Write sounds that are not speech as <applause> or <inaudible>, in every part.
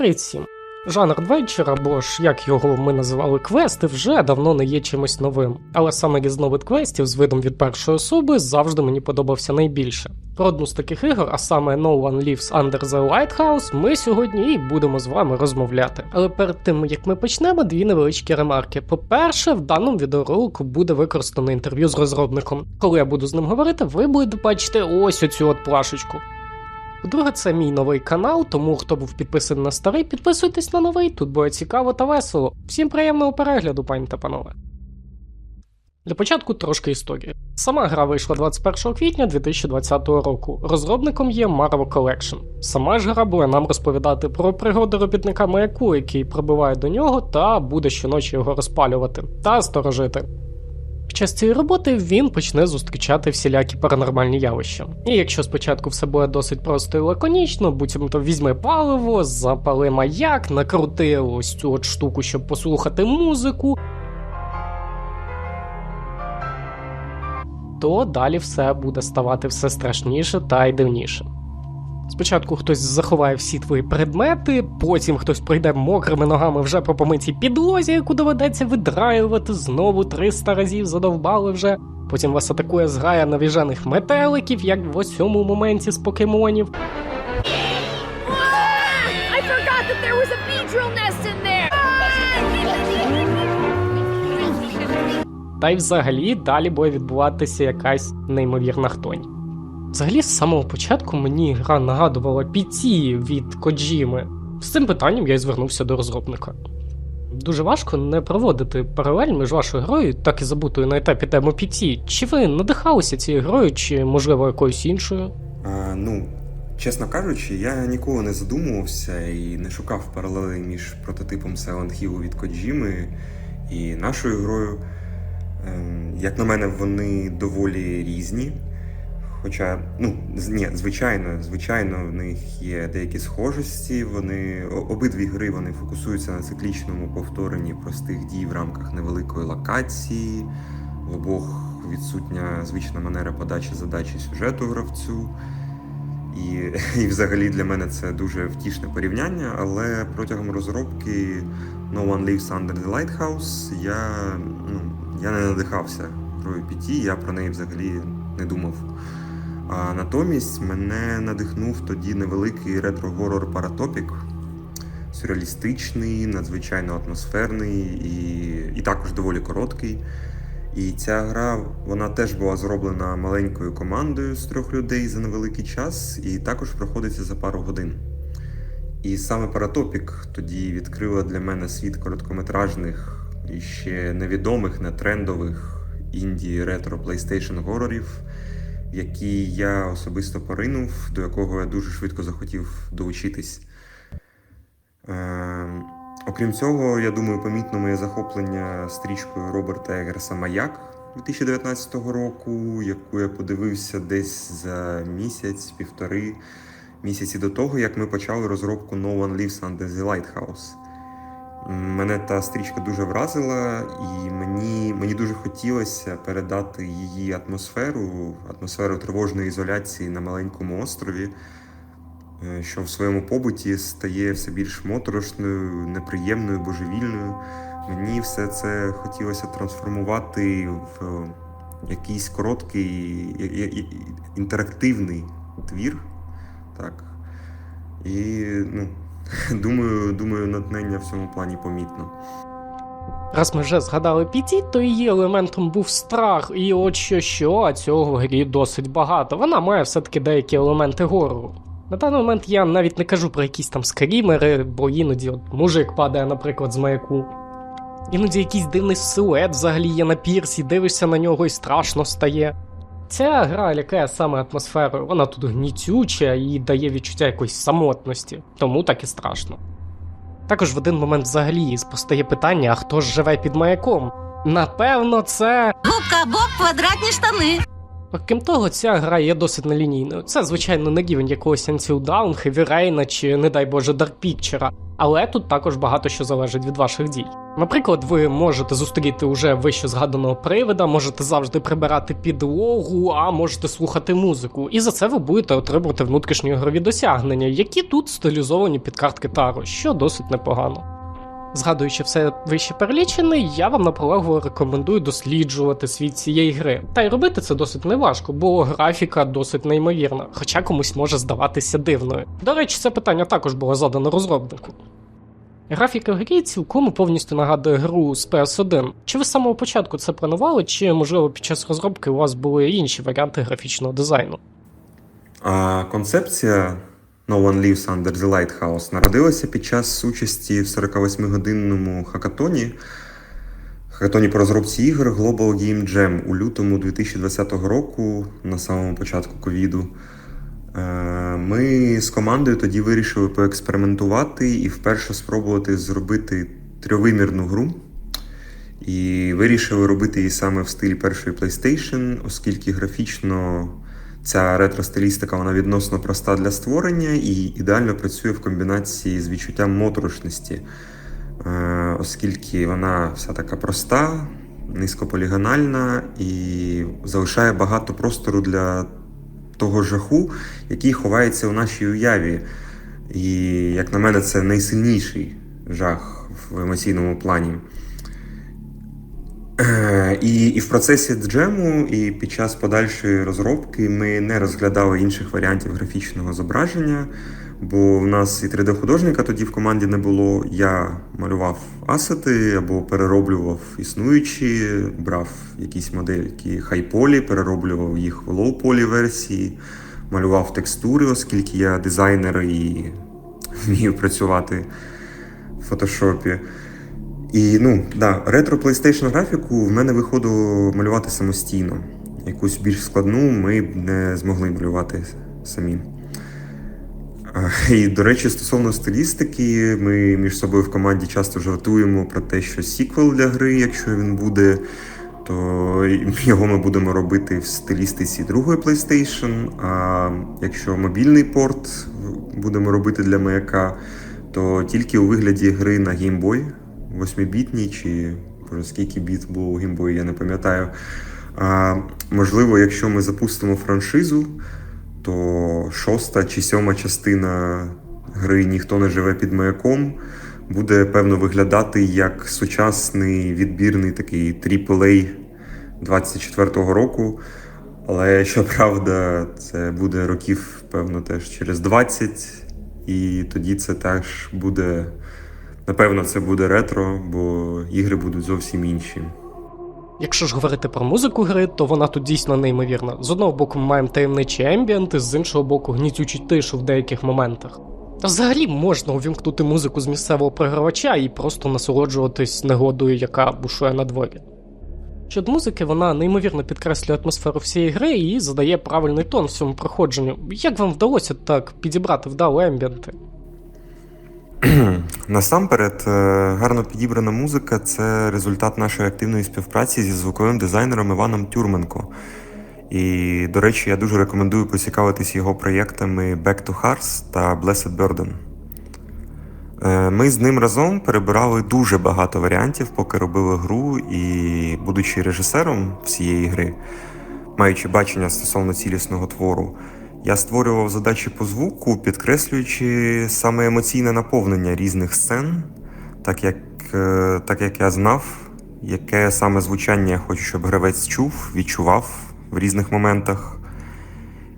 Привіт всім. Жанр адвенчер, або ж як його ми називали квести, вже давно не є чимось новим. Але саме різновид квестів з видом від першої особи завжди мені подобався найбільше. Про одну з таких ігор, а саме No One Lives Under the Lighthouse, ми сьогодні і будемо з вами розмовляти. Але перед тим як ми почнемо, дві невеличкі ремарки. По-перше, в даному відеоролику буде використано інтерв'ю з розробником. Коли я буду з ним говорити, ви будете бачити ось оцю от плашечку. По-друге, це мій новий канал, тому хто був підписаний на старий, підписуйтесь на новий, тут буде цікаво та весело. Всім приємного перегляду, пані та панове. Для початку трошки історії. Сама гра вийшла 21 квітня 2020 року. Розробником є Marvel Collection. Сама ж гра буде нам розповідати про пригоди робітника маяку, який прибуває до нього та буде щоночі його розпалювати та сторожити. Під час цієї роботи він почне зустрічати всілякі паранормальні явища. І якщо спочатку все буде досить просто і лаконічно, буцімто візьми паливо, запали маяк, накрути ось цю от штуку, щоб послухати музику. То далі все буде ставати все страшніше та й дивніше. Спочатку хтось заховає всі твої предмети, потім хтось прийде мокрими ногами вже по помитій підлозі, яку доведеться видраювати знову 300 разів задовбали вже. Потім вас атакує зграя навіжених метеликів, як в ось цьому моменті з покемонів. I forgot that there was a beedrill nest in there! Та й взагалі далі буде відбуватися якась неймовірна хтонь. Взагалі, з самого початку мені гра нагадувала PT від Коджіми. З цим питанням я й звернувся до розробника. Дуже важко не проводити паралель між вашою грою, так і забутою на етапі тему PT. Чи ви надихалися цією грою, чи можливо якоюсь іншою? А, ну, чесно кажучи, я ніколи не задумувався і не шукав паралелей між прототипом Silent Hill від Коджіми і нашою грою. Ем, Як на мене, вони доволі різні. Хоча, ну, ні, звичайно, звичайно, в них є деякі схожості. Вони обидві гри вони фокусуються на циклічному повторенні простих дій в рамках невеликої локації. В обох відсутня звична манера подачі задачі сюжету гравцю. І, <laughs> і взагалі для мене це дуже втішне порівняння, але протягом розробки No One Lives Under the Lighthouse я, ну, я не надихався грою PT, я про неї взагалі не думав. А натомість мене надихнув тоді невеликий ретро-горор Паратопік, сюрреалістичний, надзвичайно атмосферний і, і також доволі короткий. І ця гра вона теж була зроблена маленькою командою з трьох людей за невеликий час, і також проходиться за пару годин. І саме Паратопік тоді відкрила для мене світ короткометражних і ще невідомих, нетрендових інді ретро PlayStation горорів, які я особисто поринув, до якого я дуже швидко захотів долучитись. Ем, Окрім цього, я думаю, помітно моє захоплення стрічкою Роберта Егерса Маяк 2019 року, яку я подивився десь за місяць-півтори місяці до того, як ми почали розробку No One Lives Under the Lighthouse. Мене та стрічка дуже вразила, і мені, мені дуже хотілося передати її атмосферу, атмосферу тривожної ізоляції на маленькому острові, е, що в своєму побуті стає все більш моторошною, неприємною, божевільною. Мені все це хотілося трансформувати в якийсь короткий інтерактивний твір. Так. І ну, <laughs> думаю, думаю, натхнення в цьому плані помітно. Раз ми вже згадали PT, то її елементом був страх, і от що що, а цього в грі досить багато. Вона має все-таки деякі елементи горору. На даний момент я навіть не кажу про якісь там скрімери, бо іноді от мужик падає, наприклад, з маяку. Іноді якийсь дивний силует взагалі є на пірсі, дивишся на нього і страшно стає. Ця гра лякає саме атмосферою, вона тут гнітюча і дає відчуття якоїсь самотності, тому так і страшно. Також в один момент взагалі постає питання, а хто ж живе під маяком? Напевно, це. Губка Боб квадратні штани. Окрім того, ця гра є досить нелінійною. Це, звичайно, не рівень якогось Until Dawn, Heavy Rain чи, не дай Боже, Dark Picture, але тут також багато що залежить від ваших дій. Наприклад, ви можете зустріти уже вище згаданого привида, можете завжди прибирати підлогу, а можете слухати музику. І за це ви будете отримувати внутрішні ігрові досягнення, які тут стилізовані під картки Таро, що досить непогано. Згадуючи все вище перелічене, я вам наполегливо рекомендую досліджувати світ цієї гри. Та й робити це досить неважко, бо графіка досить неймовірна, хоча комусь може здаватися дивною. До речі, це питання також було задано розробнику. Графіка грі цілком повністю нагадує гру з PS1. Чи ви з самого початку це планували, чи можливо під час розробки у вас були інші варіанти графічного дизайну? А концепція No One Lives Under the Lighthouse народилася під час участі в 48-годинному хакатоні. Хакатоні по розробці ігор Global Game Jam у лютому 2020 року, на самому початку ковіду. Е, Ми з командою тоді вирішили поекспериментувати і вперше спробувати зробити трьовимірну гру. І вирішили робити її саме в стилі першої PlayStation, оскільки графічно ця ретро-стилістика вона відносно проста для створення і ідеально працює в комбінації з відчуттям моторошності, Е, оскільки вона вся така проста, низькополігональна і залишає багато простору для того жаху, який ховається у нашій уяві. І, як на мене, це найсильніший жах в емоційному плані. Е, І, і в процесі джему, і під час подальшої розробки ми не розглядали інших варіантів графічного зображення, бо в нас і 3D-художника тоді в команді не було. Я малював асети або перероблював існуючі, брав якісь модельки хайполі, перероблював їх в лоу-полі версії, малював текстури, оскільки я дизайнер і <laughs> вмію працювати в фотошопі. І ну, да, ретро PlayStation графіку в мене виходило малювати самостійно. Якусь більш складну ми б не змогли малювати самі. І, до речі, стосовно стилістики, ми між собою в команді часто жартуємо про те, що сіквел для гри, якщо він буде, то <laughs> його ми будемо робити в стилістиці другої PlayStation. А якщо мобільний порт будемо робити для маяка, то тільки у вигляді гри на Game Boy 8-бітній, чи боже, скільки біт було у Boy, я не пам'ятаю. А, можливо, якщо ми запустимо франшизу, то шоста чи сьома частина гри Ніхто не живе під маяком буде певно виглядати як сучасний відбірний такий AAA 24-го року. Але щоправда, це буде років, певно, теж через 20, і тоді це теж буде. Напевно, це буде ретро, бо ігри будуть зовсім інші. Якщо ж говорити про музику гри, то вона тут дійсно неймовірна. З одного боку, ми маємо таємничі ембієнти, з іншого боку, гнітючу тишу в деяких моментах. Та взагалі можна увімкнути музику з місцевого програвача і просто насолоджуватись негодою, яка бушує на дворі. Щодо музики, вона неймовірно підкреслює атмосферу всієї гри і задає правильний тон всьому проходженню. Як вам вдалося так підібрати вдало ембієнти? <clears throat> <clears throat> Насамперед, е, гарно підібрана музика це результат нашої активної співпраці зі звуковим дизайнером Іваном Тюрменко. І, до речі, я дуже рекомендую поцікавитись його проєктами Back to Hearts та Blessed Burden. Е, Ми з ним разом перебирали дуже багато варіантів, поки робили гру, і, будучи режисером всієї гри, маючи бачення стосовно цілісного твору, я створював задачі по звуку, підкреслюючи саме емоційне наповнення різних сцен, так як, е, так як я знав, яке саме звучання я хочу, щоб гравець чув, відчував в різних моментах.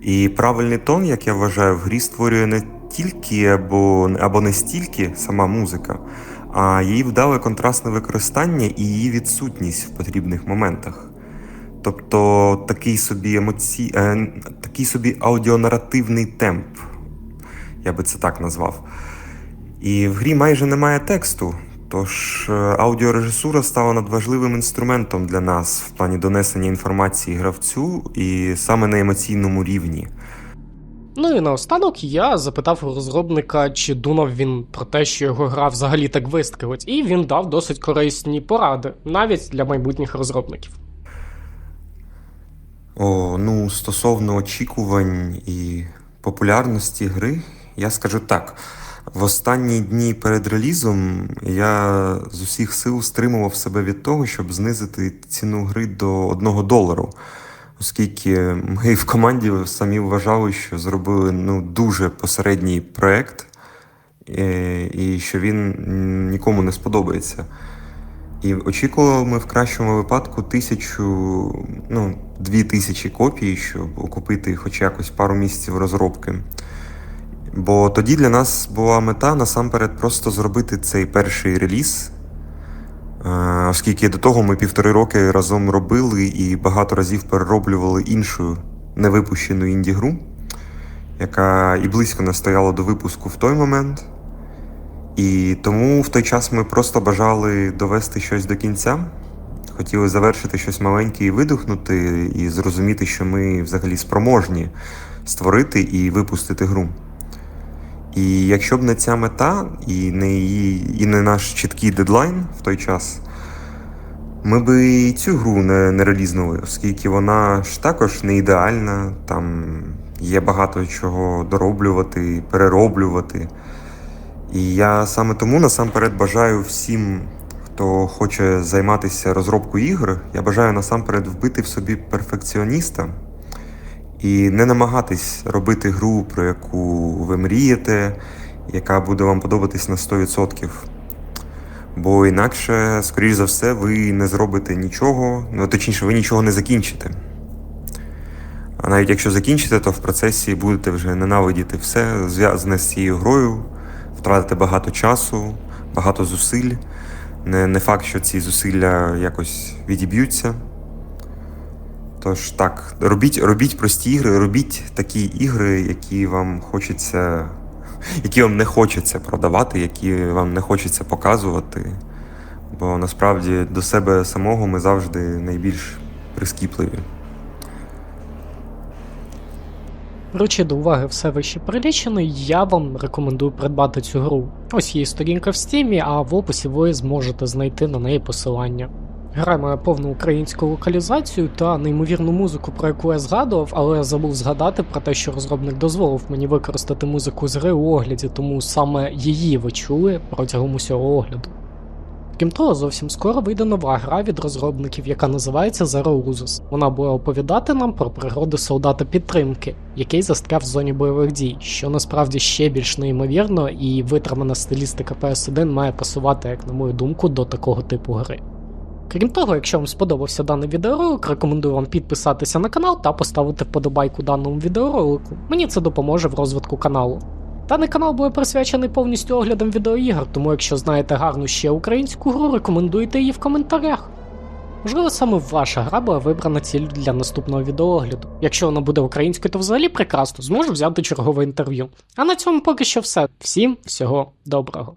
І правильний тон, як я вважаю, в грі створює не тільки або, або не стільки сама музика, а її вдале контрастне використання і її відсутність в потрібних моментах. Тобто такий собі емоці... е, такий собі аудіонаративний темп, я би це так назвав. І в грі майже немає тексту, тож е, аудіорежисура стала надважливим інструментом для нас в плані донесення інформації гравцю і саме на емоційному рівні. Ну і наостанок я запитав у розробника, чи думав він про те, що його гра взагалі так вистрілить, і він дав досить корисні поради, навіть для майбутніх розробників. О, ну, стосовно очікувань і популярності гри, я скажу так. В останні дні перед релізом я з усіх сил стримував себе від того, щоб знизити ціну гри до 1 долару, оскільки ми в команді самі вважали, що зробили ну, дуже посередній проект, е, і що він нікому не сподобається. І очікували ми в кращому випадку тисячу, ну, дві тисячі копій, щоб окупити хоч якось пару місяців розробки. Бо тоді для нас була мета насамперед просто зробити цей перший реліз, е, оскільки до того ми півтори роки разом робили і багато разів перероблювали іншу невипущену інді-гру, яка і близько не стояла до випуску в той момент. І тому в той час ми просто бажали довести щось до кінця. Хотіли завершити щось маленьке і видихнути, і зрозуміти, що ми взагалі спроможні створити і випустити гру. І якщо б не ця мета, і не, її, і не наш чіткий дедлайн в той час, ми б і цю гру не, не релізнули, оскільки вона ж також не ідеальна, там є багато чого дороблювати, перероблювати. І я саме тому насамперед бажаю всім, хто хоче займатися розробкою ігор, я бажаю насамперед вбити в собі перфекціоніста і не намагатись робити гру, про яку ви мрієте, яка буде вам подобатись на 100%. Бо інакше, скоріш за все, ви не зробите нічого, ну точніше, ви нічого не закінчите. А навіть якщо закінчите, то в процесі будете вже ненавидіти все зв'язане з цією грою, втратите багато часу, багато зусиль. Не, не факт, що ці зусилля якось відіб'ються. Тож так, робіть, робіть прості ігри, робіть такі ігри, які вам хочеться, які вам не хочеться продавати, які вам не хочеться показувати. Бо насправді до себе самого ми завжди найбільш прискіпливі. Беручи до уваги все вище перелічене, я вам рекомендую придбати цю гру. Ось її сторінка в стімі, а в описі ви зможете знайти на неї посилання. Гра має повну українську локалізацію та неймовірну музику, про яку я згадував, але забув згадати про те, що розробник дозволив мені використати музику з гри у огляді, тому саме її ви чули протягом усього огляду. Крім того, зовсім скоро вийде нова гра від розробників, яка називається Zero Uzus. Вона буде оповідати нам про пригоди солдата підтримки, який застряв в зоні бойових дій, що насправді ще більш неймовірно, і витримана стилістика PS1 має пасувати, як на мою думку, до такого типу гри. Крім того, якщо вам сподобався даний відеоролик, рекомендую вам підписатися на канал та поставити вподобайку даному відеоролику. Мені це допоможе в розвитку каналу. Даний канал буде присвячений повністю оглядам відеоігр, тому якщо знаєте гарну ще українську гру, рекомендуйте її в коментарях. Можливо, саме ваша гра була вибрана ціль для наступного відеоогляду. Якщо вона буде українською, то взагалі прекрасно, зможу взяти чергове інтерв'ю. А на цьому поки що все. Всім всього доброго.